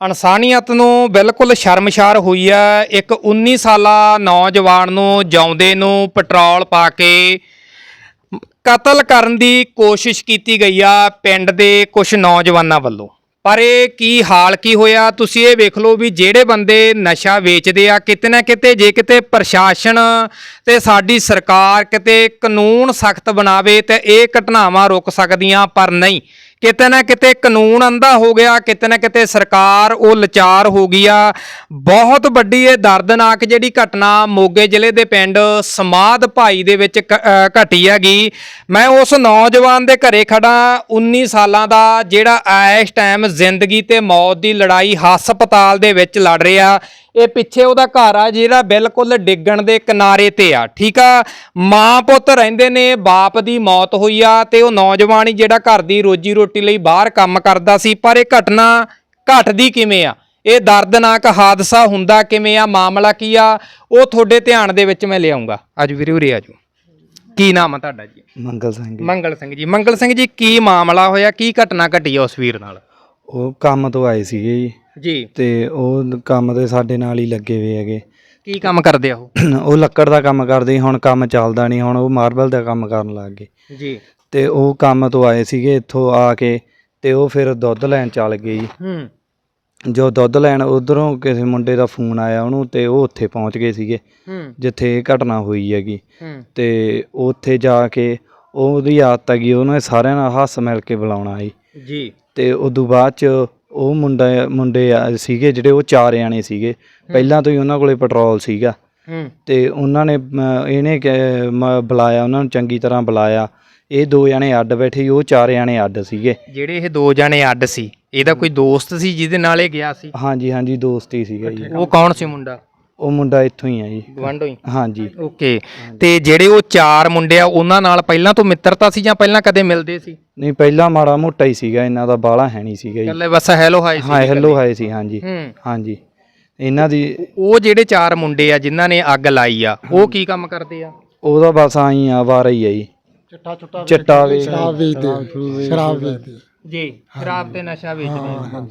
ਇਨਸਾਨੀਅਤ ਨੂੰ ਬਿਲਕੁਲ ਸ਼ਰਮਸ਼ਾਰ ਹੋਈ ਆ ਇੱਕ 19 ਸਾਲਾ ਨੌਜਵਾਨ ਨੂੰ ਜਿਉਂਦੇ ਨੂੰ ਪੈਟਰੋਲ ਪਾ ਕੇ ਕਤਲ ਕਰਨ ਦੀ ਕੋਸ਼ਿਸ਼ ਕੀਤੀ ਗਈ ਆ ਪਿੰਡ ਦੇ ਕੁਝ ਨੌਜਵਾਨਾਂ ਵੱਲੋਂ। ਪਰ ਇਹ ਕੀ ਹਾਲ ਕੀ ਹੋਇਆ? ਤੁਸੀਂ ਇਹ ਵੇਖ ਲਓ ਵੀ ਜਿਹੜੇ ਬੰਦੇ ਨਸ਼ਾ ਵੇਚਦੇ ਆ, ਕਿਤੇ ਨਾ ਕਿਤੇ ਜੇ ਕਿਤੇ ਪ੍ਰਸ਼ਾਸਨ ਤੇ ਸਾਡੀ ਸਰਕਾਰ ਕਿਤੇ ਕਾਨੂੰਨ ਸਖਤ ਬਣਾਵੇ ਤੇ ਇਹ ਘਟਨਾਵਾਂ ਰੁਕ ਸਕਦੀਆਂ, ਪਰ ਨਹੀਂ। ਕਿਤੇ ਨਾ ਕਿਤੇ ਕਾਨੂੰਨ ਅੰਧਾ ਹੋ ਗਿਆ, ਕਿਤੇ ਨਾ ਕਿਤੇ ਸਰਕਾਰ ਉਹ ਲਚਾਰ ਹੋ ਗਈ ਆ। ਬਹੁਤ ਵੱਡੀ ਇਹ ਦਰਦਨਾਕ ਜਿਹੜੀ ਘਟਨਾ ਮੋਗੇ ਜ਼ਿਲ੍ਹੇ ਦੇ ਪਿੰਡ ਸਮਾਦ ਭਾਈ ਦੇ ਵਿੱਚ ਕ- ਘਟੀ ਹੈਗੀ। ਮੈਂ ਉਸ ਨੌਜਵਾਨ ਦੇ ਘਰੇ ਖੜਾ 19 ਸਾਲਾਂ ਦਾ, ਜਿਹੜਾ ਇਸ ਟਾਈਮ ਜ਼ਿੰਦਗੀ ਤੇ ਮੌਤ ਦੀ ਲੜਾਈ ਹਸਪਤਾਲ ਦੇ ਵਿੱਚ ਲੜ ਰਿਹਾ। ਇਹ ਪਿੱਛੇ ਉਹਦਾ ਘਰ ਆ ਜਿਹੜਾ ਬਿਲਕੁਲ ਡਿੱਗਣ ਦੇ ਕਿਨਾਰੇ ਤੇ ਆ ਠੀਕ ਆ? ਮਾਂ ਪੁੱਤ ਰਹਿੰਦੇ ਨੇ ਬਾਪ ਦੀ ਮੌਤ ਹੋਈ ਆ ਤੇ ਉਹ ਨੌਜਵਾਨ ਹੀ ਜਿਹੜਾ ਘਰ ਦੀ ਰੋਜੀ ਰੋਟੀ ਲਈ ਬਾਹਰ ਕੰਮ ਕਰਦਾ ਸੀ ਪਰ ਇਹ ਘਟਨਾ ਘਟਦੀ ਕਿਵੇਂ ਆ? ਇਹ ਦਰਦਨਾਕ ਹਾਦਸਾ ਹੁੰਦਾ ਕਿਵੇਂ ਆ? ਮਾਮਲਾ ਕੀ ਆ? ਉਹ ਤੁਹਾਡੇ ਧਿਆਨ ਦੇ ਵਿੱਚ ਮੈਂ ਲਿਆਉਂਗਾ। ਅੱਜ ਵੀਰੇ ਉਰੇ ਆਜੋ ਕੀ ਨਾਮ ਆ ਤੁਹਾਡਾ ਜੀ? ਮੰਗਲ ਸਿੰਘ ਜੀ। ਮੰਗਲ ਸਿੰਘ ਜੀ। ਮੰਗਲ ਸਿੰਘ ਜੀ ਕੀ ਮਾਮਲਾ ਹੋਇਆ? ਕੀ ਘਟਨਾ ਘਟੀ ਆ ਉਸ ਵੀਰ ਨਾਲ? ਉਹ ਕੰਮ ਤੋਂ ਆਏ ਸੀਗੇ ਜੀ। ਜੀ। ਤੇ ਉਹ ਕੰਮ ਤੇ ਸਾਡੇ ਨਾਲ ਹੀ ਲੱਗੇ ਹੋਏ ਹੈਗੇ। ਕੀ ਕੰਮ ਕਰਦੇ ਆ ਉਹ? ਉਹ ਲੱਕੜ ਦਾ ਕੰਮ ਕਰਦੇ ਸੀ, ਹੁਣ ਕੰਮ ਚੱਲਦਾ ਨਹੀਂ ਹੁਣ ਉਹ ਮਾਰਬਲ ਦਾ ਕੰਮ ਕਰਨ ਲੱਗ ਗਏ। ਜੀ। ਤੇ ਉਹ ਕੰਮ ਤੋਂ ਆਏ ਸੀਗੇ ਇੱਥੋਂ ਆ ਕੇ ਤੇ ਉਹ ਫਿਰ ਦੁੱਧ ਲੈਣ ਚੱਲ ਗਏ ਜੀ। ਹੂੰ। ਜੋ ਦੁੱਧ ਲੈਣ ਉਧਰੋਂ ਕਿਸੇ ਮੁੰਡੇ ਦਾ ਫੋਨ ਆਇਆ ਉਹਨੂੰ ਤੇ ਉਹ ਉੱਥੇ ਪਹੁੰਚ ਗਏ ਸੀਗੇ ਹੂੰ। ਜਿੱਥੇ ਇਹ ਘਟਨਾ ਹੋਈ ਹੈਗੀ। ਹੂੰ। ਤੇ ਉੱਥੇ ਜਾ ਕੇ ਉਹਦੀ ਆਦਤ ਹੈਗੀ ਉਹਨੇ ਸਾਰਿਆਂ ਨਾਲ ਹੱਸ ਮਿਲ ਕੇ ਬੁਲਾਉਣਾ ਜੀ ਜੀ। ਤੇ ਉਦੋਂ ਬਾਅਦ ਚ ਉਹ ਮੁੰਡਾ ਮੁੰਡੇ ਆ- ਸੀਗੇ ਜਿਹੜੇ ਉਹ ਚਾਰ ਜਾਣੇ ਸੀਗੇ। ਪਹਿਲਾਂ ਤੋਂ ਹੀ ਉਹਨਾਂ ਕੋਲੇ ਪੈਟਰੋਲ ਸੀਗਾ। ਹੂੰ। ਤੇ ਉਹਨਾਂ ਨੇ ਇਹਨੇ ਕਿ- ਮ, ਬੁਲਾਇਆ ਉਹਨਾਂ ਨੂੰ ਚੰਗੀ ਤਰ੍ਹਾਂ ਬੁਲਾਇਆ। ਇਹ ਦੋ ਜਣੇ ਅੱਡ ਬੈਠੇ ਸੀ, ਉਹ ਚਾਰ ਜਣੇ ਅੱਡ ਸੀਗੇ। ਜਿਹੜੇ ਇਹ ਦੋ ਜਣੇ ਅੱਡ ਸੀ ਇਹਦਾ ਕੋਈ ਦੋਸਤ ਸੀ ਜਿਹਦੇ ਨਾਲ ਇਹ ਗਿਆ ਸੀ? ਹਾਂਜੀ ਹਾਂਜੀ ਦੋਸਤੀ ਸੀਗਾ ਜੀ। ਉਹ ਕੌਣ ਸੀ ਮੁੰਡਾ? ਉਹ ਮੁੰਡਾ ਇੱਥੋਂ ਹੀ ਆ ਜੀ। ਗਵੰਡੋ ਹੀ? ਹਾਂਜੀ। ਓਕੇ। ਤੇ ਜਿਹੜੇ ਉਹ ਚਾਰ ਮੁੰਡੇ ਆ ਉਹਨਾਂ ਨਾਲ ਪਹਿਲਾਂ ਤੋਂ ਮਿੱਤਰਤਾ ਸੀ ਜਾਂ ਪਹਿਲਾਂ ਕਦੇ ਮਿਲਦੇ ਸੀ? ਨਹੀਂ ਪਹਿਲਾਂ ਮਾੜਾ ਮੋਟਾ ਹੀ ਸੀਗਾ ਇਹਨਾਂ ਦਾ ਬਾਲਾ ਹੈ ਨਹੀਂ ਸੀਗਾ ਜੀ। ਇਕੱਲੇ ਬਸ ਹੈਲੋ ਹਾਈ ਸੀ ਹਾਂ ਹੈਲੋ ਹਾਏ ਸੀ ਹਾਂਜੀ। ਹੂੰ। ਹਾਂਜੀ। ਇਹਨਾਂ ਦੀ ਉਹ ਜਿਹੜੇ ਚਾਰ ਮੁੰਡੇ ਆ ਜਿਨ੍ਹਾਂ ਨੇ ਅੱਗ ਲਾਈ ਆ ਉਹ ਕੀ ਕੰਮ ਕਰਦੇ ਆ? ਉਹਦਾ ਬਸ ਆਈ ਆ ਵਾਰਾ ਹੀ ਆ ਜੀ। ਚਿੱਟਾ ਚੁੱਟਾ ਚਿੱਟਾ ਵੇ ਵੇਚਦੇ। ਸ਼ਰਾਬ ਵੇਚਦੇ। ਜੀ ਸ਼ਰਾਬ ਤੇ ਨਸ਼ਾ ਵੇਚਦੇ ਆ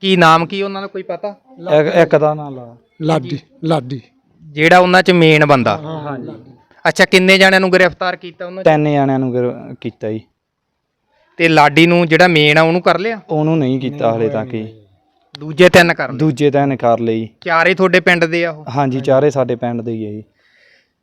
ਕੀ ਨਾਮ ਕੀ ਉਹਨਾਂ ਦਾ ਕੋਈ ਪਤਾ? ਇੱਕ ਇੱਕ ਦਾ ਨਾਂ ਲਾ। ਲਾਡੀ ਲਾਡੀ। ਜਿਹੜਾ ਉਹਨਾਂ ਚ ਮੇਨ ਬੰਦਾ। ਹਾਂਜੀ ਅੱਛਾ ਕਿੰਨੇ ਜਣਿਆਂ ਨੂੰ ਗ੍ਰਿਫਤਾਰ ਕੀਤਾ ਉਹਨਾਂ 'ਚ? ਤਿੰਨ ਜਣਿਆਂ ਨੂੰ ਗਿਰ- ਕੀਤਾ ਜੀ। ਤੇ ਲਾਡੀ ਨੂੰ ਜਿਹੜਾ ਮੇਨ ਆ ਉਹਨੂੰ ਕਰ ਲਿਆ? ਉਹਨੂੰ ਨਹੀਂ ਕੀਤਾ ਹਲੇ ਤੱਕ ਜੀ। ਦੂਜੇ ਤਿੰਨ ਕਰ ਲਏ? ਦੂਜੇ ਤਾਂ ਇਹਨੇ ਕਰ ਲਈ ਚਾਰੇ ਤੁਹਾਡੇ ਪਿੰਡ ਦੇ ਆ ਉਹ? ਹਾਂਜੀ ਚਾਰੇ ਸਾਡੇ ਪਿੰਡ ਦੇ ਹੀ ਆ ਜੀ।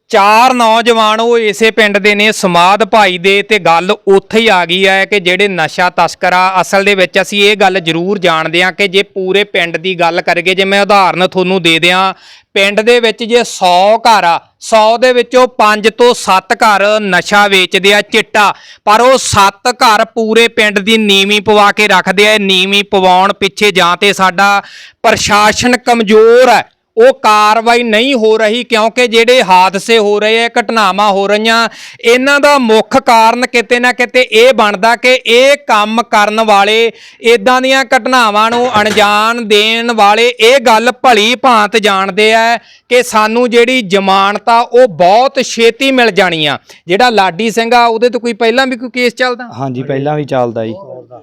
ਚਾਰ ਨੌਜਵਾਨ ਉਹ ਇਸੇ ਪਿੰਡ ਦੇ ਨੇ, ਸਮਾਦ ਭਾਈ ਦੇ, ਤੇ ਗੱਲ ਉੱਥੇ ਹੀ ਆ ਗਈ ਹੈ ਕਿ ਜਿਹੜੇ ਨਸ਼ਾ ਤਸਕਰ ਆ, ਅਸਲ ਦੇ ਵਿੱਚ ਅਸੀਂ ਇਹ ਗੱਲ ਜ਼ਰੂਰ ਜਾਣਦੇ ਹਾਂ ਕਿ ਜੇ ਪੂਰੇ ਪਿੰਡ ਦੀ ਗੱਲ ਕਰੀਏ, ਜੇ ਮੈਂ ਉਦਾਹਰਨ ਤੁਹਾਨੂੰ ਦੇ ਦਿਆਂ, ਪਿੰਡ ਦੇ ਵਿੱਚ ਜੇ 100 ਘਰ ਆ 100 ਦੇ ਵਿੱਚੋਂ 5 ਤੋਂ 7 ਘਰ ਨਸ਼ਾ ਵੇਚਦੇ ਆ, ਚਿੱਟਾ, ਪਰ ਉਹ 7 ਘਰ ਪੂਰੇ ਪਿੰਡ ਦੀ ਨੀਵੀਂ ਪਵਾ ਕੇ ਰੱਖਦੇ ਆ ਨੀਵੀਂ ਪਵਾਉਣ ਪਿੱਛੇ ਜਾਂ ਤੇ ਸਾਡਾ ਪ੍ਰਸ਼ਾਸਨ ਕਮਜ਼ੋਰ ਹੈ। ਉਹ ਕਾਰਵਾਈ ਨਹੀਂ ਹੋ ਰਹੀ ਕਿਉਂਕਿ ਜਿਹੜੇ ਹਾਦਸੇ ਹੋ ਰਹੇ ਆ ਘਟਨਾਵਾਂ ਹੋ ਰਹੀਆਂ। ਇਹਨਾਂ ਦਾ ਮੁੱਖ ਕਾਰਨ ਕਿਤੇ ਨਾ ਕਿਤੇ ਇਹ ਬਣਦਾ ਕਿ ਇਹ ਕੰਮ ਕਰਨ ਵਾਲੇ ਇਦਾਂ ਦੀਆਂ ਘਟਨਾਵਾਂ ਨੂੰ ਅਣਜਾਣ ਦੇਣ ਵਾਲੇ ਇਹ ਗੱਲ ਭਲੀ ਭਾਂਤ ਜਾਣਦੇ ਆ ਕਿ ਸਾਨੂੰ ਜਿਹੜੀ ਜ਼ਮਾਨਤ ਆ ਉਹ ਬਹੁਤ ਛੇਤੀ ਮਿਲ ਜਾਣੀ ਆ। ਜਿਹੜਾ ਲਾਡੀ ਸਿੰਘ ਆ ਉਹਦੇ ਤੋਂ ਕੋਈ ਪਹਿਲਾਂ ਵੀ ਕੋਈ ਕੇਸ ਚੱਲਦਾ? ਹਾਂਜੀ ਪਹਿਲਾਂ ਵੀ ਚੱਲਦਾ ਜੀ।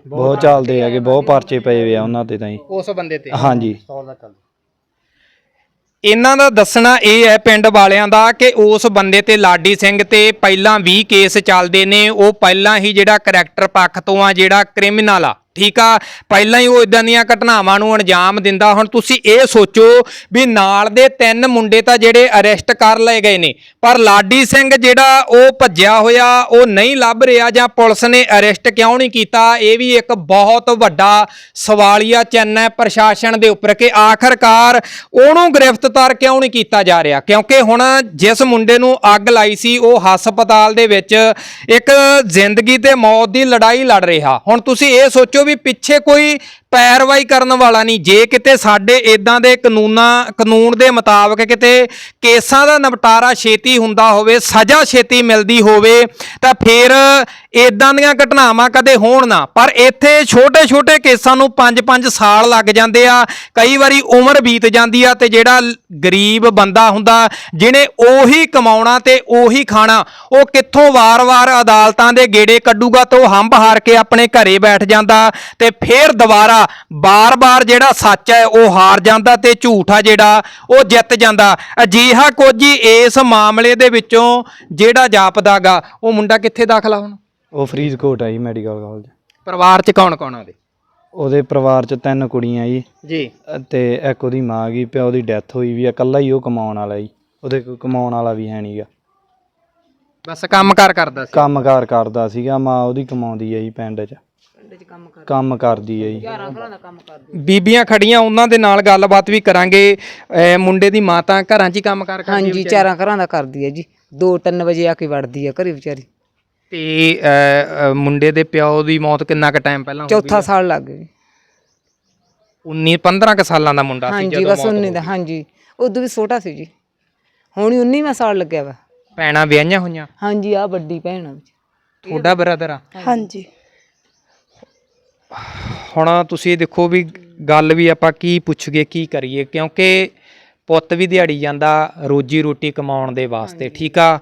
ਬਹੁਤ ਚੱਲਦੇ ਹੈਗੇ ਬਹੁਤ ਪਰਚੇ ਪਏ ਹੋਏ ਆ ਉਹਨਾਂ ਤੇ ਤਾਂ ਜੀ। ਉਸ ਬੰਦੇ ਤੇ। ਹਾਂਜੀ। ਇਹਨਾਂ ਦਾ ਦੱਸਣਾ ਇਹ ਹੈ ਪਿੰਡ ਵਾਲਿਆਂ ਦਾ ਕਿ ਉਸ ਬੰਦੇ ਤੇ ਲਾਡੀ ਸਿੰਘ ਤੇ ਪਹਿਲਾਂ 20 ਕੇਸ ਚੱਲਦੇ ਨੇ। ਉਹ ਪਹਿਲਾਂ ਹੀ ਜਿਹੜਾ ਕਰੈਕਟਰ ਪੱਖ ਤੋਂ ਆ ਜਿਹੜਾ ਕ੍ਰਿਮੀਨਲ ਆ। ਠੀਕ ਆ? ਪਹਿਲਾਂ ਹੀ ਉਹ ਇਦਾਂ ਦੀਆਂ ਘਟਨਾਵਾਂ ਨੂੰ ਅੰਜਾਮ ਦਿੰਦਾ। ਹੁਣ ਤੁਸੀਂ ਇਹ ਸੋਚੋ ਵੀ ਨਾਲ ਦੇ ਤਿੰਨ ਮੁੰਡੇ ਤਾਂ ਜਿਹੜੇ ਅਰੈਸਟ ਕਰ ਲਏ ਗਏ ਨੇ। ਪਰ ਲਾਡੀ ਸਿੰਘ ਜਿਹੜਾ ਉਹ ਭੱਜਿਆ ਹੋਇਆ, ਉਹ ਨਹੀਂ ਲੱਭ ਰਿਹਾ ਜਾਂ ਪੁਲਿਸ ਨੇ ਅਰੈਸਟ ਕਿਉਂ ਨਹੀਂ ਕੀਤਾ? ਇਹ ਵੀ ਇੱਕ ਬਹੁਤ ਵੱਡਾ ਸਵਾਲੀਆ ਚਿੰਨ੍ਹ ਹੈ ਪ੍ਰਸ਼ਾਸਨ ਦੇ ਉੱਪਰ ਕਿ ਆਖਰਕਾਰ ਉਹਨੂੰ ਗ੍ਰਿਫਤਾਰ ਕਿਉਂ ਨਹੀਂ ਕੀਤਾ ਜਾ ਰਿਹਾ? ਕਿਉਂਕਿ ਹੁਣ ਜਿਸ ਮੁੰਡੇ ਨੂੰ ਅੱਗ ਲਾਈ ਸੀ, ਉਹ ਹਸਪਤਾਲ ਦੇ ਵਿੱਚ ਇੱਕ ਜ਼ਿੰਦਗੀ ਤੇ ਮੌਤ ਦੀ ਲੜਾਈ ਲੜ ਰਿਹਾ। ਹੁਣ ਤੁਸੀਂ ਇਹ ਸੋਚੋ ਵੀ ਪਿੱਛੇ ਕੋਈ ਪੈਰਵਾਈ ਕਰਨ ਵਾਲਾ ਨਹੀਂ। ਜੇ ਕਿਤੇ ਸਾਡੇ ਇਦਾਂ ਦੇ ਕਾਨੂੰਨਾਂ, ਕਾਨੂੰਨ ਦੇ ਮੁਤਾਬਕ ਕਿਤੇ ਕੇਸਾਂ ਦਾ ਨਿਪਟਾਰਾ ਛੇਤੀ ਹੁੰਦਾ ਹੋਵੇ, ਸਜ਼ਾ ਛੇਤੀ ਮਿਲਦੀ ਹੋਵੇ, ਤਾਂ ਫਿਰ ਇਦਾਂ ਦੀਆਂ ਘਟਨਾਵਾਂ ਕਦੇ ਹੋਣ ਨਾ। ਪਰ ਇੱਥੇ ਛੋਟੇ-ਛੋਟੇ ਕੇਸਾਂ ਨੂੰ 5-5 ਸਾਲ ਲੱਗ ਜਾਂਦੇ ਆ, ਕਈ ਵਾਰੀ ਉਮਰ ਬੀਤ ਜਾਂਦੀ ਆ ਤੇ ਜਿਹੜਾ ਗਰੀਬ ਬੰਦਾ ਹੁੰਦਾ, ਜਿਹਨੇ ਉਹੀ ਕਮਾਉਣਾ ਤੇ ਉਹੀ ਖਾਣਾ, ਉਹ ਕਿੱਥੋਂ ਵਾਰ-ਵਾਰ ਅਦਾਲਤਾਂ ਦੇ ਗੇੜੇ ਕੱਢੂਗਾ ਤੇ ਉਹ ਹੰਬ ਹਾਰ ਕੇ ਆਪਣੇ ਘਰੇ ਬੈਠ ਜਾਂਦਾ। ਤੇ ਫਿਰ ਦੁਬਾਰਾ ਬਾਰ-ਬਾਰ ਜਿਹੜਾ ਸੱਚ ਹੈ ਉਹ ਹਾਰ ਜਾਂਦਾ ਤੇ ਝੂਠ ਆ ਜਿਹੜਾ ਉਹ ਜਿੱਤ ਜਾਂਦਾ। ਅਜਿਹਾ ਕੁਝ ਹੀ ਇਸ ਮਾਮਲੇ ਦੇ ਵਿੱਚੋਂ ਜਿਹੜਾ ਜਾਪਦਾਗਾ। ਉਹ ਮੁੰਡਾ ਕਿੱਥੇ ਦਾਖਲਾ ਹੁਣ? ਉਹ ਫਰੀਦਕੋਟ ਆ ਜੀ ਮੈਡੀਕਲ ਕਾਲਜ ਪਰਿਵਾਰ 'ਚ ਕੌਣ ਕੌਣ ਆ ਦੇ ਉਹਦੇ ਪਰਿਵਾਰ 'ਚ ਤਿੰਨ ਕੁੜੀਆਂ ਜੀ। ਜੀ। ਤੇ ਇੱਕ ਉਹਦੀ ਮਾਂ ਗਈ ਪਿਓ ਦੀ ਡੈਥ ਹੋਈ ਵੀ ਆ ਇਕੱਲਾ ਹੀ ਉਹ ਕਮਾਉਣ ਵਾਲਾ ਜੀ। ਉਹਦੇ ਕੋਈ ਕਮਾਉਣ ਵਾਲਾ ਵੀ ਹੈ ਨਹੀਂਗਾ ਬਸ ਕੰਮਕਾਰ ਕਰਦਾ ਸੀ? ਕੰਮਕਾਰ ਕਰਦਾ ਸੀਗਾ ਮਾਂ ਉਹਦੀ ਕਮਾਉਂਦੀ ਜੀ ਪਿੰਡ 'ਚ। ਕੰਮ ਕਰਦੀ। ਹੈ ਜੀ। ਬੀਬੀਆਂ ਖੜੀਆਂ ਉਹਨਾਂ ਦੇ ਨਾਲ ਗੱਲਬਾਤ ਵੀ ਕਰਾਂਗੇ। ਅਹ ਮੁੰਡੇ ਦੀ ਮਾਂ ਤਾਂ ਘਰਾਂ 'ਚ ਹੀ ਕੰਮਕਾਰ ਕਰਦੀ ਹੈ ਹਾਂਜੀ ਚਾਰਾਂ ਘਰਾਂ ਦਾ ਕਰਦੀ ਹੈ ਜੀ। 2-3 ਵਜੇ ਆ ਕੇ ਵੜਦੀ ਹੈ ਘਰੇ ਵਿਚਾਰੀ। ਤੇ ਅਹ, ਅਹ, ਮੁੰਡੇ ਦੇ ਪਿਓ ਦੀ ਮੌਤ ਕਿੰਨਾ ਕੁ ਟਾਈਮ ਪਹਿਲਾਂ ਹੋ ਚੌਥਾ ਸਾਲ ਲੱਗ ਗਿਆ ਜੀ। ਗਈ 19 15 ਕੁ ਸਾਲਾਂ ਦਾ ਮੁੰਡਾ ਸੀ ਹਾਂਜੀ ਜਦੋਂ ਬਸ ਉਨੀ ਦਾ ਹਾਂਜੀ। ਉਦੋਂ ਵੀ ਛੋਟਾ ਸੀ ਜੀ। ਹੁਣ 19ਵਾਂ ਸਾਲ ਲੱਗਿਆ ਵਾ। ਭੈਣਾਂ ਵਿਆਹੀਆਂ ਹੋਈਆਂ? ਹਾਂਜੀ ਆ ਵੱਡੀ ਭੈਣ ਆ। ਵਿੱਚ ਤੁਹਾਡਾ ਬ੍ਰਦਰ ਆ? ਹਾਂਜੀ। ਹੁਣ ਤੁਸੀਂ ਦੇਖੋ ਵੀ ਗੱਲ ਵੀ ਆਪਾਂ ਕੀ ਪੁੱਛਗੇ ਕੀ ਕਰੀਏ ਕਿਉਂਕਿ ਪੁੱਤ ਵੀ ਦਿਹਾੜੀ ਜਾਂਦਾ ਰੋਜੀ ਰੋਟੀ ਕਮਾਉਣ ਦੇ ਵਾਸਤੇ ਠੀਕ ਆ?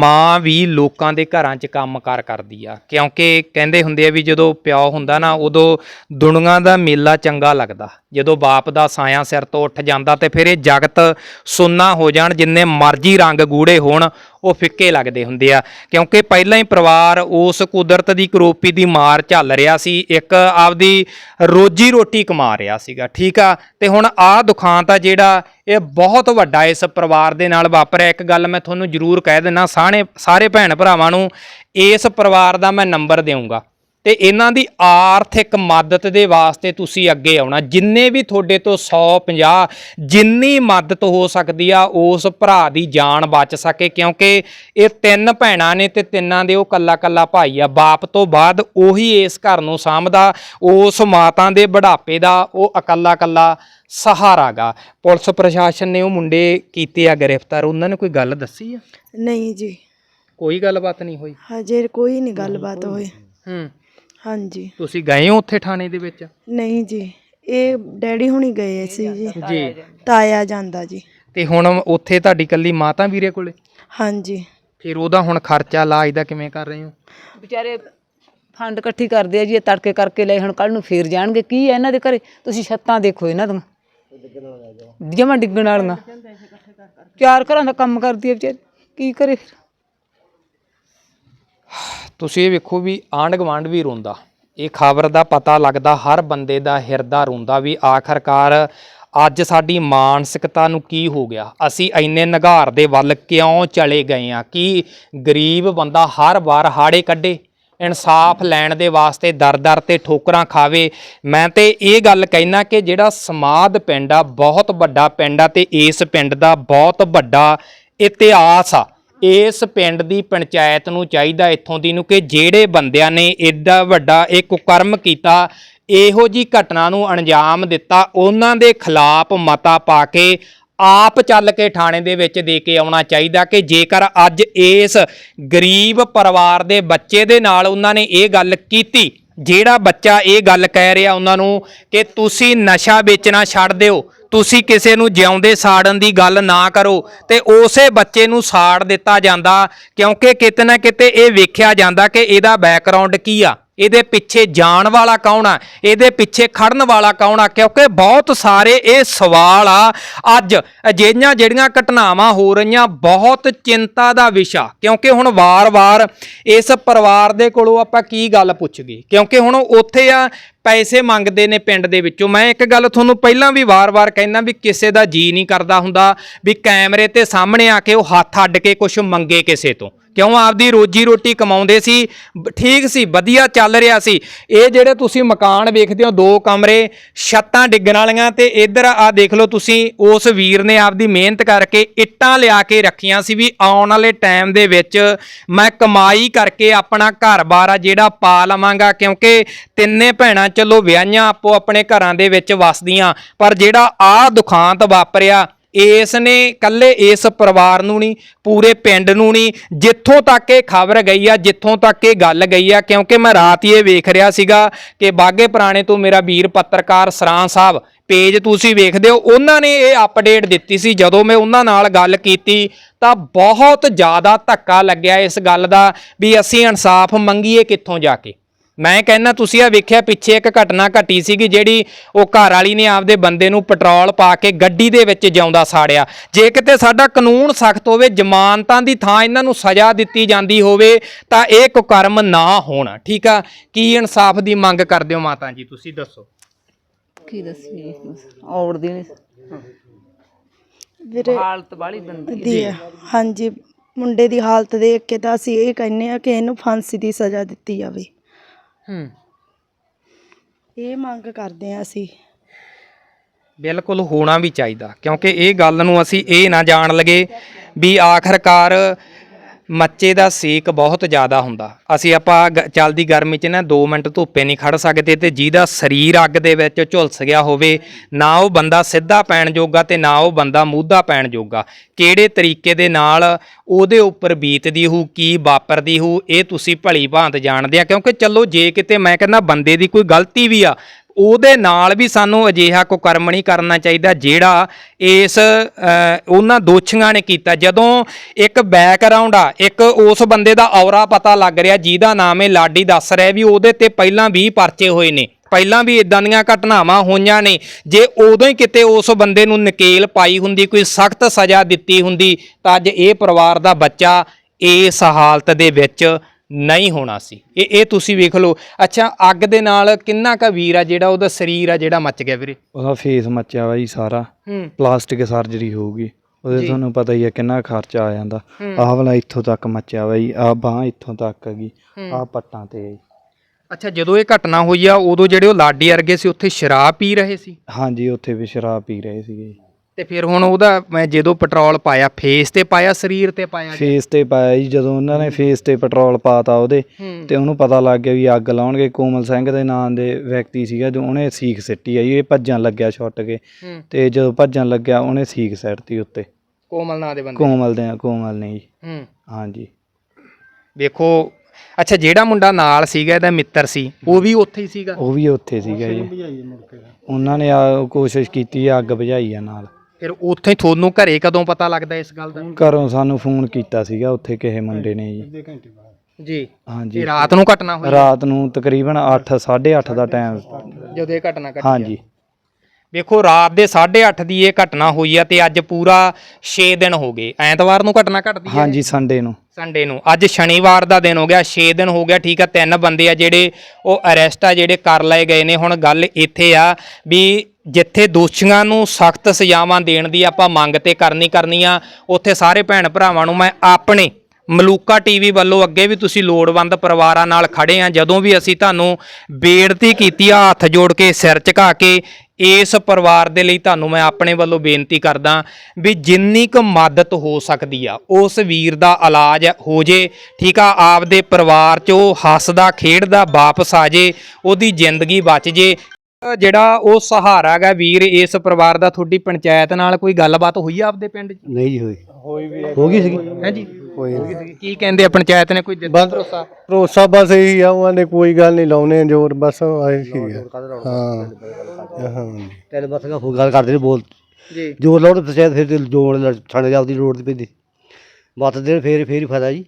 ਮਾਂ ਵੀ ਲੋਕਾਂ ਦੇ ਘਰਾਂ 'ਚ ਕੰਮਕਾਰ ਕਰਦੀ ਆ ਕਿਉਂਕਿ ਕਹਿੰਦੇ ਹੁੰਦੇ ਆ ਵੀ ਜਦੋਂ ਪਿਓ ਹੁੰਦਾ ਨਾ ਉਦੋਂ ਦੁਨੀਆ ਦਾ ਮੇਲਾ ਚੰਗਾ ਲੱਗਦਾ। ਜਦੋਂ ਬਾਪ ਦਾ ਸਾਇਆ ਸਿਰ ਤੋਂ ਉੱਠ ਜਾਂਦਾ ਤੇ ਫਿਰ ਇਹ ਜਗਤ ਸੁੰਨਾ ਹੋ ਜਾਣ ਜਿੰਨੇ ਮਰਜ਼ੀ ਰੰਗ ਗੂੜੇ ਹੋਣ ਉਹ ਫਿੱਕੇ ਲੱਗਦੇ ਹੁੰਦੇ ਆ। ਕਿਉਂਕਿ ਪਹਿਲਾਂ ਹੀ ਪਰਿਵਾਰ ਉਸ ਕੁਦਰਤ ਦੀ ਕਰੋਪੀ ਦੀ ਮਾਰ ਝੱਲ ਰਿਹਾ ਸੀ ਇੱਕ ਆਪਦੀ ਰੋਜੀ ਰੋਟੀ ਕਮਾ ਰਿਹਾ ਸੀਗਾ ਠੀਕ ਆ? ਤੇ ਹੁਣ ਆਹ ਦੁਖਾਂਤ ਆ ਜਿਹੜਾ ਇਹ ਬਹੁਤ ਵੱਡਾ ਇਸ ਪਰਿਵਾਰ ਦੇ ਨਾਲ ਵਾਪਰਿਆ। ਇੱਕ ਗੱਲ ਮੈਂ ਤੁਹਾਨੂੰ ਜ਼ਰੂਰ ਕਹਿ ਦਿੰਨਾ ਸਾਰੇ ਸਾਰੇ ਭੈਣ ਭਰਾਵਾਂ ਨੂੰ ਇਸ ਪਰਿਵਾਰ ਦਾ ਮੈਂ ਨੰਬਰ ਦੇਵਾਂਗਾ ਤੇ ਇਹਨਾਂ ਦੀ ਆਰਥਿਕ ਮਦਦ ਦੇ ਵਾਸਤੇ ਤੁਸੀਂ ਅੱਗੇ ਆਉਣਾ। ਜਿੰਨੇ ਵੀ ਤੁਹਾਡੇ ਤੋਂ 150 ਜਿੰਨੀ ਮਦਦ ਹੋ ਸਕਦੀ ਆ, ਉਸ ਭਰਾ ਦੀ ਜਾਨ ਬਚ ਸਕੇ। ਕਿਉਂਕਿ ਇਹ ਤਿੰਨ ਭੈਣਾਂ ਨੇ ਤੇ ਤਿੰਨਾਂ ਦੇ ਉਹ ਕੱਲਾ ਕੱਲਾ ਭਾਈ ਆ। ਬਾਪ ਤੋਂ ਬਾਅਦ ਉਹੀ ਇਸ ਘਰ ਨੂੰ ਸਾਂਭਦਾ, ਉਸ ਮਾਤਾ ਦੇ ਬੁਢਾਪੇ ਦਾ ਉਹ ਇਕੱਲਾ ਕੱਲਾ ਸਹਾਰਾਗਾ ਪੁਲਿਸ ਪ੍ਰਸ਼ਾਸਨ ਨੇ ਉਹ ਮੁੰਡੇ ਕੀਤੇ ਆ ਗ੍ਰਿਫਤਾਰ। ਉਹਨਾਂ ਨੇ ਕੋਈ ਗੱਲ ਦੱਸੀ ਆ? ਨਹੀਂ ਜੀ। ਕੋਈ ਗੱਲਬਾਤ ਨਹੀਂ ਹੋਈ? ਹਜੇ ਕੋਈ ਨਹੀਂ ਗੱਲਬਾਤ ਹੋਈ। ਹੂੰ। ਹਾਂਜੀ। ਤੁਸੀਂ ਗਏ ਹੋ ਉੱਥੇ ਥਾਣੇ ਦੇ ਵਿੱਚ? ਨਹੀਂ ਜੀ। ਇਹ ਡੈਡੀ ਹੁਣੀ ਗਏ ਸੀ ਜੀ। ਜੀ। ਤਾਇਆ ਜਾਂਦਾ ਜੀ। ਤੇ ਹੁਣ ਉੱਥੇ ਤੁਹਾਡੀ ਕੱਲੀ ਮਾਤਾ ਵੀਰੇ ਕੋਲੇ? ਹਾਂਜੀ। ਫਿਰ ਉਹਦਾ ਹੁਣ ਖਰਚਾ ਇਲਾਜ ਦਾ ਕਿਵੇਂ ਕਰ ਰਹੇ ਹੋ? ਵਿਚਾਰੇ ਫੰਡ ਇਕੱਠੀ ਕਰਦੇ ਆ ਜੀ ਇਹ ਤੜਕੇ ਕਰਕੇ ਲੈ ਹੁਣ ਕੱਲ ਨੂੰ ਫੇਰ ਜਾਣਗੇ। ਕੀ ਹੈ ਇਹਨਾਂ ਦੇ ਘਰੇ? ਤੁਸੀਂ ਛੱਤਾਂ ਦੇਖੋ ਇਹਨਾਂ ਦੀਆਂ। ਜਮਾ ਡਿੱਗਣ ਵਾਲੀਆਂ। ਚਾਰ ਘਰਾਂ ਦਾ ਕੰਮ ਕਰਦੀ ਹੈ ਵਿਚਾਰੀ। ਕੀ ਕਰੇ ਫਿਰ? ਤੁਸੀਂ ਇਹ ਵੇਖੋ ਵੀ ਆਂਢ ਗੁਆਂਢ ਵੀ ਰੋਂਦਾ। ਇਹ ਖਬਰ ਦਾ ਪਤਾ ਲੱਗਦਾ ਹਰ ਬੰਦੇ ਦਾ ਹਿਰਦਾ ਰੋਂਦਾ ਵੀ ਆਖਰਕਾਰ ਅੱਜ ਸਾਡੀ ਮਾਨਸਿਕਤਾ ਨੂੰ ਕੀ ਹੋ ਗਿਆ? ਅਸੀਂ ਇੰਨੇ ਨਿਘਾਰ ਦੇ ਵੱਲ ਕਿਉਂ ਚਲੇ ਗਏ ਆ? ਕੀ ਗਰੀਬ ਬੰਦਾ ਹਰ ਵਾਰ ਹਾੜੇ ਕੱਢੇ? ਇਨਸਾਫ ਲੈਣ ਦੇ ਵਾਸਤੇ ਦਰ-ਦਰ ਤੇ ਠੋਕਰਾਂ ਖਾਵੇ। ਮੈਂ ਤੇ ਇਹ ਗੱਲ ਕਹਿਣਾ ਕਿ ਜਿਹੜਾ ਸਮਾਦ ਪਿੰਡ ਆ, ਬਹੁਤ ਵੱਡਾ ਪਿੰਡ ਆ ਤੇ ਇਸ ਪਿੰਡ ਦਾ ਬਹੁਤ ਵੱਡਾ ਇਤਿਹਾਸ ਆ। ਇਸ ਪਿੰਡ ਦੀ ਪੰਚਾਇਤ ਨੂੰ ਚਾਹੀਦਾ ਇੱਥੋਂ ਦੀ ਨੂੰ ਕਿ ਜਿਹੜੇ ਬੰਦਿਆਂ ਨੇ ਐਡਾ ਵੱਡਾ ਇਹ ਕੁਕਰਮ ਕੀਤਾ, ਇਹੋ ਜੀ ਘਟਨਾ ਨੂੰ ਅੰਜਾਮ ਦਿੱਤਾ, ਉਹਨਾਂ ਦੇ ਖਿਲਾਫ ਮਤਾ ਪਾ ਕੇ ਆਪ ਚੱਲ ਕੇ ਥਾਣੇ ਦੇ ਵਿੱਚ ਦੇ ਕੇ ਆਉਣਾ ਚਾਹੀਦਾ ਕਿ ਜੇਕਰ ਅੱਜ ਇਸ ਗਰੀਬ ਪਰਿਵਾਰ ਦੇ ਬੱਚੇ ਦੇ ਨਾਲ ਉਹਨਾਂ ਨੇ ਇਹ ਗੱਲ ਕੀਤੀ, ਜਿਹੜਾ ਬੱਚਾ ਇਹ ਗੱਲ ਕਹਿ ਰਿਹਾ ਉਹਨਾਂ ਨੂੰ ਕਿ ਤੁਸੀਂ ਨਸ਼ਾ ਵੇਚਣਾ ਛੱਡ ਦਿਓ, ਤੁਸੀਂ ਕਿਸੇ ਨੂੰ ਜਿਉਂਦੇ ਸਾੜਨ ਦੀ ਗੱਲ ਨਾ ਕਰੋ ਤੇ ਉਸੇ ਬੱਚੇ ਨੂੰ ਸਾੜ ਦਿੱਤਾ ਜਾਂਦਾ ਕਿਉਂਕਿ ਕਿਤੇ ਨਾ ਕਿਤੇ ਇਹ ਵੇਖਿਆ ਜਾਂਦਾ ਕਿ ਇਹਦਾ ਬੈਕਗ੍ਰਾਉਂਡ ਕੀ ਆ। ਇਹਦੇ ਪਿੱਛੇ ਜਾਣ ਵਾਲਾ ਕੌਣ ਆ? ਇਹਦੇ ਪਿੱਛੇ ਖੜਨ ਵਾਲਾ ਕੌਣ ਆ? ਕਿਉਂਕਿ ਬਹੁਤ ਸਾਰੇ ਇਹ ਸਵਾਲ ਆ। ਅੱਜ ਅਜਿਹੀਆਂ ਜਿਹੜੀਆਂ ਘਟਨਾਵਾਂ ਹੋ ਰਹੀਆਂ, ਬਹੁਤ ਚਿੰਤਾ ਦਾ ਵਿਸ਼ਾ। ਕਿਉਂਕਿ ਹੁਣ ਵਾਰ-ਵਾਰ ਇਸ ਪਰਿਵਾਰ ਦੇ ਕੋਲੋਂ ਆਪਾਂ ਕੀ ਗੱਲ ਪੁੱਛ ਗਏ? ਕਿਉਂਕਿ ਹੁਣ ਉੱਥੇ ਆ ਪੈਸੇ ਮੰਗਦੇ ਨੇ ਪਿੰਡ ਦੇ ਵਿੱਚੋਂ। ਮੈਂ ਇੱਕ ਗੱਲ ਤੁਹਾਨੂੰ ਪਹਿਲਾਂ ਵੀ ਵਾਰ-ਵਾਰ ਕਹਿੰਦਾ ਵੀ ਕਿਸੇ ਦਾ ਜੀ ਨਹੀਂ ਕਰਦਾ ਹੁੰਦਾ, ਵੀ ਕੈਮਰੇ ਤੇ ਸਾਹਮਣੇ ਆ ਕੇ ਉਹ ਹੱਥ ਅੱਡ ਕੇ ਕੁਝ ਮੰਗੇ ਕਿਸੇ ਤੋਂ। ਕਿਉਂ? ਆਪਦੀ ਰੋਜੀ ਰੋਟੀ ਕਮਾਉਂਦੇ ਸੀ, ਠੀਕ ਸੀ, ਵਧੀਆ ਚੱਲ ਰਿਹਾ ਸੀ। ਇਹ ਜਿਹੜੇ ਤੁਸੀਂ ਮਕਾਨ ਵੇਖਦੇ ਹੋ, ਦੋ ਕਮਰੇ, ਛੱਤਾਂ ਡਿੱਗਣ ਵਾਲੀਆਂ ਤੇ ਇੱਧਰ ਆ ਦੇਖ ਲਓ ਤੁਸੀਂ, ਉਸ ਵੀਰ ਨੇ ਆਪਦੀ ਮਿਹਨਤ ਕਰਕੇ ਇੱਟਾਂ ਲਿਆ ਕੇ ਰੱਖੀਆਂ ਸੀ ਵੀ ਆਉਣ ਵਾਲੇ ਟਾਈਮ ਦੇ ਵਿੱਚ ਮੈਂ ਕਮਾਈ ਕਰਕੇ ਆਪਣਾ ਘਰ-ਬਾਰ ਆ ਜਿਹੜਾ ਪਾ ਲਵਾਂਗਾ, ਕਿਉਂਕਿ ਤਿੰਨੇ ਭੈਣਾਂ ਚਲੋ ਵਿਆਹੀਆਂ ਆਪੋ ਆਪਣੇ ਘਰਾਂ ਦੇ ਵਿੱਚ ਵਸਦੀਆਂ, ਪਰ ਜਿਹੜਾ ਆ ਦੁਖਾਂਤ ਵਾਪਰਿਆ, ਇਸ ਨੇ ਕੱਲੇ ਇਸ ਪਰਿਵਾਰ ਨੂੰ ਨਹੀਂ, ਪੂਰੇ ਪਿੰਡ ਨੂੰ ਨਹੀਂ, ਜਿੱਥੋਂ ਤੱਕ ਇਹ ਖਬਰ ਗਈ ਆ, ਜਿੱਥੋਂ ਤੱਕ ਇਹ ਗੱਲ ਗਈ ਆ, ਕਿਉਂਕਿ ਮੈਂ ਰਾਤ ਹੀ ਇਹ ਵੇਖ ਰਿਹਾ ਸੀਗਾ ਕਿ ਬਾਗੇ ਪੁਰਾਣੇ ਤੋਂ ਮੇਰਾ ਵੀਰ ਪੱਤਰਕਾਰ ਸਰਾਂ ਸਾਹਿਬ, ਪੇਜ ਤੁਸੀਂ ਵੇਖਦੇ ਹੋ, ਉਹਨਾਂ ਨੇ ਇਹ ਅਪਡੇਟ ਦਿੱਤੀ ਸੀ, ਜਦੋਂ ਮੈਂ ਉਹਨਾਂ ਨਾਲ ਗੱਲ ਕੀਤੀ, ਤਾਂ ਬਹੁਤ ਜ਼ਿਆਦਾ ਧੱਕਾ ਲੱਗਿਆ ਇਸ ਗੱਲ ਦਾ, ਵੀ ਅਸੀਂ ਇਨਸਾਫ ਮੰਗੀਏ ਕਿੱਥੋਂ ਜਾ ਕੇ। ਮੈਂ ਕਹਿੰਨਾ ਤੁਸੀਂ ਆ ਵੇਖਿਆ ਪਿੱਛੇ ਇੱਕ ਘਟਨਾ ਘਟੀ ਸੀਗੀ ਜਿਹੜੀ ਉਹ ਘਰ ਵਾਲੀ ਨੇ ਆਪਦੇ ਬੰਦੇ ਨੂੰ ਪੈਟਰੋਲ ਪਾ ਕੇ ਗੱਡੀ ਦੇ ਵਿੱਚ ਜਿਉਂਦਾ ਸਾੜਿਆ। ਜੇ ਕਿਤੇ ਸਾਡਾ ਕਾਨੂੰਨ ਸਖਤ ਹੋਵੇ ਜ਼ਮਾਨਤਾਂ ਦੀ ਥਾਂ ਇਹਨਾਂ ਨੂੰ ਸਜ਼ਾ ਦਿੱਤੀ ਜਾਂਦੀ ਹੋਵੇ ਤਾਂ ਇਹ ਕੁਕਰਮ ਨਾ ਹੋਣ। ਠੀਕ ਆ? ਕੀ ਇਨਸਾਫ ਦੀ ਮੰਗ ਕਰਦੇ ਹੋ ਮਾਤਾ ਜੀ? ਤੁਸੀਂ ਦੱਸੋ। ਕੀ ਦੱਸੀ ਔੜਦੀ ਨੇ। ਵੀਰੇ ਹਾਲਤ ਬਾਲੀ ਬੰਦੀ ਆ। ਹਾਂਜੀ ਮੁੰਡੇ ਦੀ ਹਾਲਤ ਦੇਖ ਕੇ ਤਾਂ ਅਸੀਂ ਇਹ ਕਹਿੰਨੇ ਆ ਕਿ ਇਹਨੂੰ ਫਾਂਸੀ ਦੀ ਸਜ਼ਾ ਦਿੱਤੀ ਜਾਵੇ। ਹੂੰ। ਇਹ ਮੰਗ ਕਰਦੇ ਆ ਅਸੀਂ। ਬਿਲਕੁਲ ਹੋਣਾ ਵੀ ਚਾਹੀਦਾ ਕਿਉਂਕਿ ਇਹ ਗੱਲ ਨੂੰ ਅਸੀਂ ਇਹ ਨਾ ਜਾਣ ਲਗੇ ਵੀ ਆਖਰਕਾਰ ਮੱਚੇ ਦਾ ਸੇਕ ਬਹੁਤ ਜ਼ਿਆਦਾ ਹੁੰਦਾ। ਅਸੀਂ ਆਪਾਂ ਗ- ਚੱਲਦੀ ਗਰਮੀ 'ਚ ਨਾ 2 ਮਿੰਟ ਧੁੱਪੇ ਨਹੀਂ ਖੜ ਸਕਦੇ ਤੇ ਜਿਹਦਾ ਸਰੀਰ ਅੱਗ ਦੇ ਵਿੱਚ ਝੁਲਸ ਗਿਆ ਹੋਵੇ, ਨਾ ਉਹ ਬੰਦਾ ਸਿੱਧਾ ਪੈਣ ਜੋਗਾ ਤੇ ਨਾ ਉਹ ਬੰਦਾ ਮੂਧਾ ਪੈਣ ਜੋਗਾ। ਕਿਹੜੇ ਤਰੀਕੇ ਦੇ ਨਾਲ ਉਹਦੇ ਉੱਪਰ ਬੀਤਦੀ ਹੋਊ, ਕੀ ਵਾਪਰਦੀ ਹੋਊ, ਇਹ ਤੁਸੀਂ ਭਲੀ ਭਾਂਤ ਜਾਣਦੇ ਆ। ਕਿਉਂਕਿ ਚਲੋ, ਜੇ ਕਿਤੇ ਮੈਂ ਕਹਿੰਦਾ ਬੰਦੇ ਦੀ ਕੋਈ ਗਲਤੀ ਵੀ ਆ ਉਹਦੇ ਨਾਲ ਵੀ ਸਾਨੂੰ ਅਜਿਹਾ ਕੋ ਕਰਮ ਨਹੀਂ ਕਰਨਾ ਚਾਹੀਦਾ, ਜਿਹੜਾ ਇਸ ਉਹਨਾਂ ਦੋਸ਼ੀਆਂ ਨੇ ਕੀਤਾ। ਜਦੋਂ ਇੱਕ ਬੈਕਗ੍ਰਾਉਂਡ ਆ, ਇੱਕ ਉਸ ਬੰਦੇ ਦਾ ਔਰਾ ਪਤਾ ਲੱਗ ਰਿਹਾ, ਜਿਹਦਾ ਨਾਮ ਹੈ ਲਾਡੀ ਦੱਸ ਰਿਹਾ ਵੀ ਉਹਦੇ ਤੇ ਪਹਿਲਾਂ 20 ਪਰਚੇ ਹੋਏ ਨੇ। ਪਹਿਲਾਂ ਵੀ ਇਦਾਂ ਦੀਆਂ ਘਟਨਾਵਾਂ ਹੋਈਆਂ ਨੇ। ਜੇ ਉਦੋਂ ਹੀ ਕਿਤੇ ਉਸ ਬੰਦੇ ਨੂੰ ਨਕੇਲ ਪਾਈ ਹੁੰਦੀ, ਕੋਈ ਸਖਤ ਸਜ਼ਾ ਦਿੱਤੀ ਹੁੰਦੀ, ਤਾਂ ਅੱਜ ਇਹ ਪਰਿਵਾਰ ਦਾ ਬੱਚਾ ਇਸ ਹਾਲਤ ਦੇ ਵਿੱਚ ਨਹੀਂ ਹੋਣਾ ਸੀ ਇਹ ਇਹ ਤੁਸੀਂ ਵੇਖ ਲਓ ਅੱਛਾ ਅੱਗ ਦੇ ਨਾਲ ਕਿੰਨਾ ਕਾ ਵੀਰ ਆ ਜਿਹੜਾ ਉਹਦਾ ਸਰੀਰ ਆ ਜਿਹੜਾ ਮੱਚ ਗਿਆ ਵੀਰੇ ਉਹਦਾ ਫੇਸ ਮੱਚਿਆ ਵਾ ਜੀ ਸਾਰਾ ਹੂੰ ਪਲਾਸਟਿਕ ਸਰਜਰੀ ਹੋਊਗੀ ਉਹਦੇ। ਤੁਹਾਨੂੰ ਪਤਾ ਹੀ ਹੈ ਕਿੰਨਾ ਖਰਚਾ ਆ ਜਾਂਦਾ। ਆਹ ਵਾਲਾ ਇੱਥੋਂ ਤੱਕ ਮੱਚਿਆ ਵਾ ਜੀ ਆਹ ਬਾਹ ਇੱਥੋਂ ਤੱਕ ਹੂੰ। ਆਹ ਪੱਟਾਂ ਤੇ। ਅੱਛਾ ਜਦੋਂ ਇਹ ਘਟਨਾ ਹੋਈ ਆ ਉਦੋਂ ਜਿਹੜੇ ਉਹ ਲਾਡੀ ਵਰਗੇ ਸੀ ਉੱਥੇ ਸ਼ਰਾਬ ਪੀ ਰਹੇ ਸੀ ਹਾਂਜੀ ਉੱਥੇ ਵੀ ਸ਼ਰਾਬ ਪੀ ਰਹੇ ਸੀਗੇ। ਤੇ ਫਿਰ ਹੁਣ ਉਹਦਾ ਮੈਂ ਜਦੋਂ ਪੈਟਰੋਲ ਪਾਇਆ ਫੇਸ ਤੇ ਪਾਇਆ ਸਰੀਰ ਤੇ ਪਾਇਆ ਜੀ? ਫੇਸ ਤੇ ਪਾਇਆ ਜੀ ਜਦੋਂ ਉਹਨਾਂ ਨੇ ਫੇਸ ਤੇ ਪੈਟਰੋਲ ਪਾਤਾ ਉਹਦੇ ਹੂੰ। ਤੇ ਉਹਨੂੰ ਪਤਾ ਲੱਗ ਗਿਆ ਵੀ ਅੱਗ ਲਾਉਣਗੇ। ਕੋਮਲ ਸਿੰਘ ਦੇ ਨਾਂ ਦੇ ਵਿਅਕਤੀ ਸੀਗਾ ਜੋ ਉਹਨੇ ਸੀਖ ਸਿੱਟੀ ਆ ਜੀ ਇਹ ਭੱਜਣ ਲੱਗਿਆ ਛੁੱਟ ਕੇ। ਹੂੰ। ਤੇ ਜਦੋਂ ਭੱਜਣ ਲੱਗਿਆ ਉਹਨੇ ਸੀਖ ਸਿੱਟਤੀ ਉੱਤੇ। ਕੋਮਲ ਨਾਂ ਦੇ ਬੰਦੇ ਕੋਮਲ ਦੇ ਕੋਮਲ ਨੇ ਜੀ। ਹੂੰ। ਹਾਂਜੀ। ਵੇਖੋ ਅੱਛਾ ਜਿਹੜਾ ਮੁੰਡਾ ਨਾਲ ਸੀਗਾ ਇਹਦਾ ਮਿੱਤਰ ਸੀ ਉਹ ਵੀ ਉੱਥੇ ਹੀ ਸੀਗਾ? ਉਹ ਵੀ ਉੱਥੇ ਸੀਗਾ ਜੀ। ਉਹਨਾਂ ਨੇ ਆ ਕੋਸ਼ਿਸ਼ ਕੀਤੀ ਆ, ਅੱਗ ਬੁਝਾਈ ਆ ਨਾਲ। ਫਿਰ ਉੱਥੇ ਤੁਹਾਨੂੰ ਘਰੇ ਕਦੋਂ ਪਤਾ ਲੱਗਦਾ ਇਸ ਗੱਲ ਦਾ? ਘਰੋਂ ਸਾਨੂੰ ਫੋਨ ਕੀਤਾ ਸੀਗਾ ਉੱਥੇ ਕਿਸੇ ਮੁੰਡੇ ਨੇ ਜੀ। ਜੀ। ਹਾਂਜੀ। ਇਹ ਰਾਤ ਨੂੰ ਘਟਨਾ ਹੋਈ? ਰਾਤ ਨੂੰ ਤਕਰੀਬਨ 8 8:30 ਦਾ ਟਾਈਮ ਜਦੋਂ ਇਹ ਘਟਨਾ ਘਟੀ। ਹਾਂਜੀ। ਵੇਖੋ ਰਾਤ ਦੇ 8:30 ਦੀ ਇਹ ਘਟਨਾ ਹੋਈ ਆ ਤੇ ਅੱਜ ਪੂਰਾ 6 ਦਿਨ ਹੋ ਗਏ। ਐਤਵਾਰ ਨੂੰ ਘਟਨਾ ਘਟਦੀ ਹੈ? ਹਾਂਜੀ ਸੰਡੇ ਨੂੰ। ਸੰਡੇ ਨੂੰ। ਅੱਜ ਸ਼ਨੀਵਾਰ ਦਾ ਦਿਨ ਹੋ ਗਿਆ 6 ਦਿਨ ਹੋ ਗਿਆ ਠੀਕ ਆ ਤਿੰਨ ਬੰਦੇ ਆ ਜਿਹੜੇ ਉਹ ਅਰੈਸਟ ਆ ਜਿਹੜੇ ਕਰ ਲਏ ਗਏ ਨੇ। ਹੁਣ ਗੱਲ ਇੱਥੇ ਆ ਵੀ ਜਿੱਥੇ ਦੋਸ਼ੀਆਂ ਨੂੰ ਸਖਤ ਸਜ਼ਾਵਾਂ ਦੇਣ ਦੀ ਆਪਾਂ ਮੰਗ ਤੇ ਕਰਨੀ ਕਰਨੀ ਆ ਉੱਥੇ ਸਾਰੇ ਭੈਣ ਭਰਾਵਾਂ ਨੂੰ ਮੈਂ ਆਪਣੇ ਮਲੂਕਾ ਟੀਵੀ ਵੱਲੋਂ ਅੱਗੇ ਵੀ ਤੁਸੀਂ ਲੋੜਵੰਦ ਪਰਿਵਾਰਾਂ ਨਾਲ ਖੜੇ ਆ। ਜਦੋਂ ਵੀ ਅਸੀਂ ਤੁਹਾਨੂੰ ਬੇਨਤੀ ਕੀਤੀ ਆ ਹੱਥ ਜੋੜ ਕੇ ਸਿਰ ਝੁਕਾ ਕੇ ਇਸ ਪਰਿਵਾਰ ਦੇ ਲਈ ਤੁਹਾਨੂੰ ਮੈਂ ਆਪਣੇ ਵੱਲੋਂ ਬੇਨਤੀ ਕਰਦਾ ਵੀ ਜਿੰਨੀ ਕੁ ਮਦਦ ਹੋ ਸਕਦੀ ਆ ਉਸ ਵੀਰ ਦਾ ਇਲਾਜ ਹੋ ਜੇ ਠੀਕ ਆ ਆਪਦੇ ਪਰਿਵਾਰ 'ਚ ਉਹ ਹੱਸਦਾ ਖੇਡਦਾ ਵਾਪਸ ਆ ਜੇ ਉਹਦੀ ਜ਼ਿੰਦਗੀ ਬਚ ਜੇ। ਜਿਹੜਾ ਉਹ ਸਹਾਰਾ ਹੈਗਾ ਵੀਰ ਇਸ ਪਰਿਵਾਰ ਦਾ ਤੁਹਾਡੀ ਪੰਚਾਇਤ ਨਾਲ ਕੋਈ ਗੱਲਬਾਤ ਹੋਈ ਆ ਆਪਦੇ ਪਿੰਡ 'ਚ? ਨਹੀਂ ਜੀ ਹੋਈ। ਹੋ। ਗਈ ਸੀਗੀ? ਹੈ ਜੀ ਕੋਈ ਕੀ ਕਹਿੰਦੇ ਆ ਪੰਚਾਇਤ ਨੇ ਕੋਈ ਦਿੱਤਾ ਭਰੋਸਾ? ਭਰੋਸਾ ਬਸ ਇਹੀ ਆ ਉਹਨਾਂ ਨੇ ਕੋਈ ਗੱਲ ਨਹੀਂ ਲਾਉਣੇ ਜੋਰ ਬਸ ਆਏ ਸੀ ਹਾਂ। ਹਾਂ ਤੇਰੇ ਬਸ ਕਾ ਗੱਲ ਕਰਦੇ ਨੇ ਬੋਲ। ਜੀ। ਜੋਰ ਲਾਉਣ ਪੰਚਾਇਤ ਫਿਰ ਤੇ ਜੋੜ ਛੱਡ ਜਾ ਉਹਦੀ ਰੋਡ ਤੇ ਪੈਂਦੀ। ਬੱਤ ਦੇ ਫੇਰ ਫੇਰ ਹੀ ਫਾਇਦਾ ਜੀ।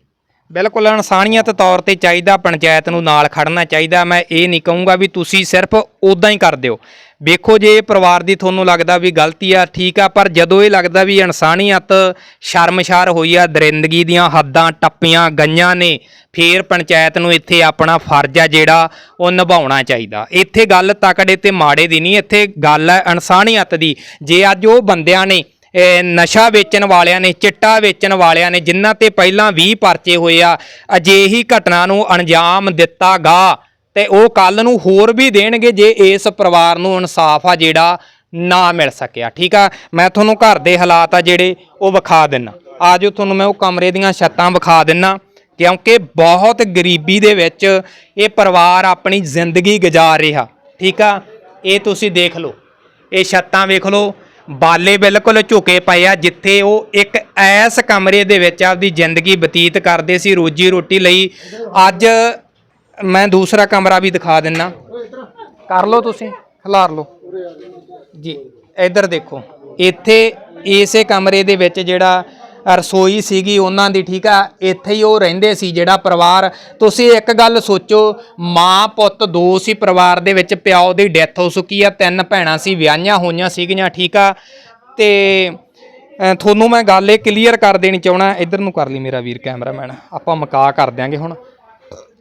ਬਿਲਕੁਲ ਇਨਸਾਨੀਅਤ ਤੌਰ ਤੇ ਚਾਹੀਦਾ, ਪੰਚਾਇਤ ਨੂੰ ਨਾਲ ਖੜਨਾ ਚਾਹੀਦਾ। ਮੈਂ ਇਹ ਨਹੀਂ ਕਹੂੰਗਾ ਵੀ ਤੁਸੀਂ ਸਿਰਫ ਉਦਾਂ ਹੀ ਕਰ ਦਿਓ। ਵੇਖੋ ਜੇ ਪਰਿਵਾਰ ਦੀ ਤੁਹਾਨੂੰ ਲੱਗਦਾ ਵੀ ਗਲਤੀ ਆ, ਠੀਕ ਆ, ਪਰ ਜਦੋਂ ਇਹ ਲੱਗਦਾ ਵੀ ਇਨਸਾਨੀਅਤ ਸ਼ਰਮਸ਼ਾਰ ਹੋਈ ਆ, ਦਰਿੰਦਗੀ ਦੀਆਂ ਹੱਦਾਂ ਟੱਪੀਆਂ ਗਈਆਂ ਨੇ, ਫੇਰ ਪੰਚਾਇਤ ਨੂੰ ਇੱਥੇ ਆਪਣਾ ਫਰਜ਼ ਆ ਜਿਹੜਾ ਉਹ ਨਿਭਾਉਣਾ ਚਾਹੀਦਾ। ਇੱਥੇ ਗੱਲ ਤਕੜੇ ਤੇ ਮਾੜੇ ਦੀ ਨਹੀਂ, ਇੱਥੇ ਗੱਲ ਹੈ ਇਨਸਾਨੀਅਤ ਦੀ। ਜੇ ਅੱਜ ਉਹ ਬੰਦਿਆਂ ਨੇ ਨਸ਼ਾ ਵੇਚਣ ਵਾਲਿਆਂ ਨੇ, ਚਿੱਟਾ ਵੇਚਣ ਵਾਲਿਆਂ ਨੇ, ਜਿਨ੍ਹਾਂ ਤੇ ਪਹਿਲਾਂ 20 ਪਰਚੇ ਹੋਏ ਆ, ਅਜਿਹੀ ਘਟਨਾ ਨੂੰ ਅੰਜਾਮ ਦਿੱਤਾ ਗਾ ਤੇ ਉਹ ਕੱਲ ਨੂੰ ਹੋਰ ਵੀ ਦੇਣਗੇ ਜੇ ਇਸ ਪਰਿਵਾਰ ਨੂੰ ਇਨਸਾਫ ਆ ਜਿਹੜਾ ਨਾ ਮਿਲ ਸਕਿਆ। ਠੀਕ ਆ? ਮੈਂ ਤੁਹਾਨੂੰ ਘਰ ਦੇ ਹਾਲਾਤ ਆ ਜਿਹੜੇ ਉਹ ਵਿਖਾ ਦਿੰਨਾ। ਆਜੋ ਤੁਹਾਨੂੰ ਮੈਂ ਉਹ ਕਮਰੇ ਦੀਆਂ ਛੱਤਾਂ ਵਿਖਾ ਦਿੰਨਾ, ਕਿਉਂਕਿ ਬਹੁਤ ਗਰੀਬੀ ਦੇ ਵਿੱਚ ਇਹ ਪਰਿਵਾਰ ਆਪਣੀ ਜ਼ਿੰਦਗੀ ਗੁਜ਼ਾਰ ਰਿਹਾ। ਠੀਕ ਆ? ਇਹ ਤੁਸੀਂ ਦੇਖ ਲਓ। ਇਹ ਛੱਤਾਂ ਵੇਖ ਲਓ ਬਾਲੇ ਬਿਲਕੁਲ ਝੁਕੇ ਪਏ ਆ, ਜਿੱਥੇ ਉਹ ਇੱਕ ਐਸ ਕਮਰੇ ਦੇ ਵਿੱਚ ਆਪਦੀ ਜ਼ਿੰਦਗੀ ਬਤੀਤ ਕਰਦੇ ਸੀ, ਰੋਜੀ ਰੋਟੀ ਲਈ। ਅੱਜ ਮੈਂ ਦੂਸਰਾ ਕਮਰਾ ਵੀ ਦਿਖਾ ਦਿੰਨਾ। ਕਰ ਲਓ ਤੁਸੀਂ, ਖਿਲਾਰ ਲਓ। ਜੀ, ਇੱਧਰ ਦੇਖੋ, ਇੱਥੇ ਇਸੇ ਕਮਰੇ ਦੇ ਵਿੱਚ ਜਿਹੜਾ ਰਸੋਈ ਸੀਗੀ ਉਹਨਾਂ ਦੀ, ਠੀਕ ਆ? ਇੱਥੇ ਹੀ ਉਹ ਰਹਿੰਦੇ ਸੀ ਜਿਹੜਾ ਪਰਿਵਾਰ। ਤੁਸੀਂ ਇੱਕ ਗੱਲ ਸੋਚੋ, ਮਾਂ ਪੁੱਤ ਦੋ ਸੀ ਪਰਿਵਾਰ ਦੇ ਵਿੱਚ, ਪਿਓ ਦੀ ਡੈਥ ਹੋ ਚੁੱਕੀ ਆ, ਤਿੰਨ ਭੈਣਾਂ ਸੀ, ਵਿਆਹੀਆਂ ਹੋਈਆਂ ਸੀਗੀਆਂ, ਠੀਕ ਆ? ਤੇ ਤੁਹਾਨੂੰ ਮੈਂ ਗੱਲ ਇਹ ਕਲੀਅਰ ਕਰ ਦੇਣੀ ਚਾਹਣਾ ਇੱਧਰ ਨੂੰ ਕਰ ਲਈ ਮੇਰਾ ਵੀਰ ਕੈਮਰਾਮੈਨ ਆਪਾਂ ਮਕਾ ਕਰ ਦਿਆਂਗੇ ਹੁਣ।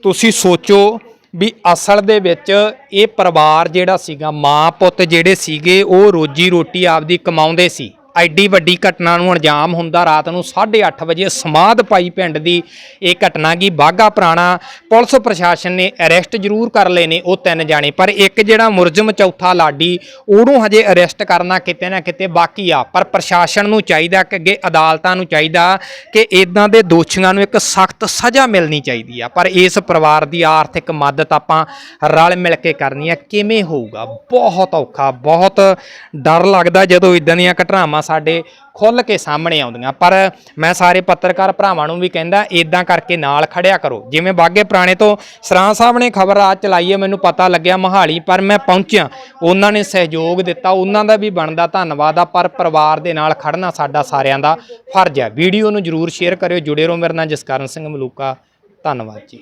ਤੁਸੀਂ ਸੋਚੋ ਵੀ ਅਸਲ ਦੇ ਵਿੱਚ ਇਹ ਪਰਿਵਾਰ ਜਿਹੜਾ ਸੀਗਾ, ਮਾਂ ਪੁੱਤ ਜਿਹੜੇ ਸੀਗੇ, ਉਹ ਰੋਜੀ ਰੋਟੀ ਆਪਦੀ ਕਮਾਉਂਦੇ ਸੀ। ਐਡੀ ਵੱਡੀ ਘਟਨਾ ਨੂੰ ਅੰਜਾਮ ਹੁੰਦਾ ਰਾਤ ਨੂੰ 8:30 ਵਜੇ ਸਮਾਧ ਪਾਈ ਪਿੰਡ ਦੀ ਇਹ ਘਟਨਾ ਕੀ ਬਾਗਾ ਪੁਰਾਣਾ ਪੁਲਿਸ ਪ੍ਰਸ਼ਾਸਨ ਨੇ ਅਰੈਸਟ ਜ਼ਰੂਰ ਕਰ ਲਏ ਨੇ ਉਹ ਤਿੰਨ ਜਾਣੇ, ਪਰ ਇੱਕ ਜਿਹੜਾ ਮੁਰਜਮ ਚੌਥਾ ਲਾਡੀ ਉਹਨੂੰ ਹਜੇ ਅਰੈਸਟ ਕਰਨਾ ਕਿਤੇ ਨਾ ਕਿਤੇ ਬਾਕੀ ਆ। ਪਰ ਪ੍ਰਸ਼ਾਸਨ ਨੂੰ ਚਾਹੀਦਾ ਕਿ ਅੱਗੇ ਅਦਾਲਤਾਂ ਨੂੰ ਚਾਹੀਦਾ ਕਿ ਇਦਾਂ ਦੇ ਦੋਸ਼ੀਆਂ ਨੂੰ ਇੱਕ ਸਖਤ ਸਜ਼ਾ ਮਿਲਣੀ ਚਾਹੀਦੀ ਆ। ਪਰ ਇਸ ਪਰਿਵਾਰ ਦੀ ਆਰਥਿਕ ਮਦਦ ਆਪਾਂ ਰਲ ਮਿਲ ਕੇ ਕਰਨੀ ਆ। ਕਿਵੇਂ ਹੋਊਗਾ? ਬਹੁਤ ਔਖਾ, ਬਹੁਤ ਡਰ ਲੱਗਦਾ ਜਦੋਂ ਇਦਾਂ ਦੀਆਂ ਘਟਨਾਵਾਂ ਸਾਡੇ ਖੁੱਲ ਕੇ ਸਾਹਮਣੇ ਆਉਂਦੀਆਂ। ਪਰ ਮੈਂ ਸਾਰੇ ਪੱਤਰਕਾਰ ਭਰਾਵਾਂ ਨੂੰ ਵੀ ਕਹਿੰਦਾ ਇਦਾਂ ਕਰਕੇ ਨਾਲ ਖੜਿਆ ਕਰੋ। ਜਿਵੇਂ ਬਾਗੇ ਪੁਰਾਣੇ ਤੋਂ ਸਰਾਂ ਸਾਹਿਬ ਨੇ ਖਬਰ ਆ ਚਲਾਈ ਹੈ, ਮੈਨੂੰ ਪਤਾ ਲੱਗਿਆ ਮਹਾਲੀ, ਪਰ ਮੈਂ ਪਹੁੰਚਿਆ। ਉਹਨਾਂ ਨੇ ਸਹਿਯੋਗ ਦਿੱਤਾ, ਉਹਨਾਂ ਦਾ ਵੀ ਬਣਦਾ ਧੰਨਵਾਦ ਆ, ਪਰ ਪਰਿਵਾਰ ਦੇ ਨਾਲ ਖੜਨਾ ਸਾਡਾ ਸਾਰਿਆਂ ਦਾ ਫਰਜ਼ ਹੈ। ਵੀਡੀਓ ਨੂੰ ਜਰੂਰ ਸ਼ੇਅਰ ਕਰਿਓ। ਜੁੜੇ ਰਹੋ ਮੇਰੇ ਨਾਲ ਜਸਕਰਨ ਸਿੰਘ ਮਲੂਕਾ। ਧੰਨਵਾਦ ਜੀ।